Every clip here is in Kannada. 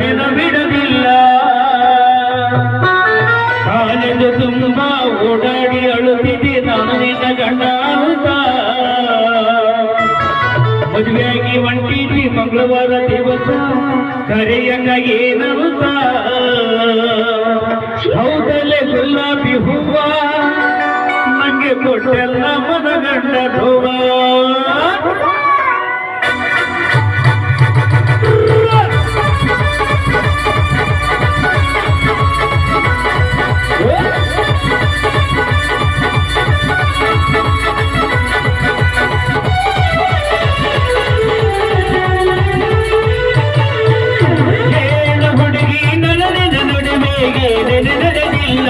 ದಿನ ಬಿಡಲಿಲ್ಲ ಕಾಲೇಜು ತುಂಬ ಓಡಾಡಿ ಅಳುತ್ತಿದ್ದೆ ನಾನು ನಿನ್ನ ಗಂಡ ಅಂತ. ಮದುವೆಯಾಗಿ ಒಂಟಿದ್ವಿ ಮಂಗಳವಾರ ದಿವಸ ಕರೆಯಂಗ ಏನಂತ ಹೌದಲ್ಲೇ ಗುಲಾಬಿ ಹೂವ ನಂಗೆ ಕೊಟ್ಟೆಲ್ಲ ನಡುವೆಗೆ ನೆನೆದಿಲ್ಲ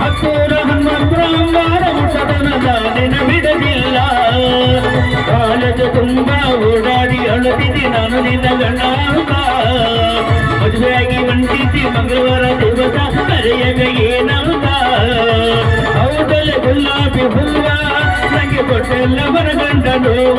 ಹತ್ತೂರ ಹನುಮಂತರ ಅಂಗಾರ ಮುಟ್ಟದನದ ನೆನಬಿಡದಿಲ್ಲ ಕಾಲೇಜು ತುಂಬ ಓಡಾಡಿ ಅಳುತ್ತಿದ್ದೆ ನಾನು ನಿನ್ನ ಅಂತ. ಮದುವೆಯಾಗಿ ಹೊಂಟಿದ್ದೆ ಮಂಗಳವಾರ ದಿವಸ ಕರೆಯಗ ಏನಂತ ಹೌದಲ್ಲ ಗುಲಾಬಿ ಹೂವ ನನಗೆ ಕೊಟ್ಟೆಲ್ಲ ಬರಗಂಡ ನೋವ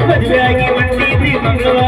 மதுவாகி மண்ணீதி மங்கவா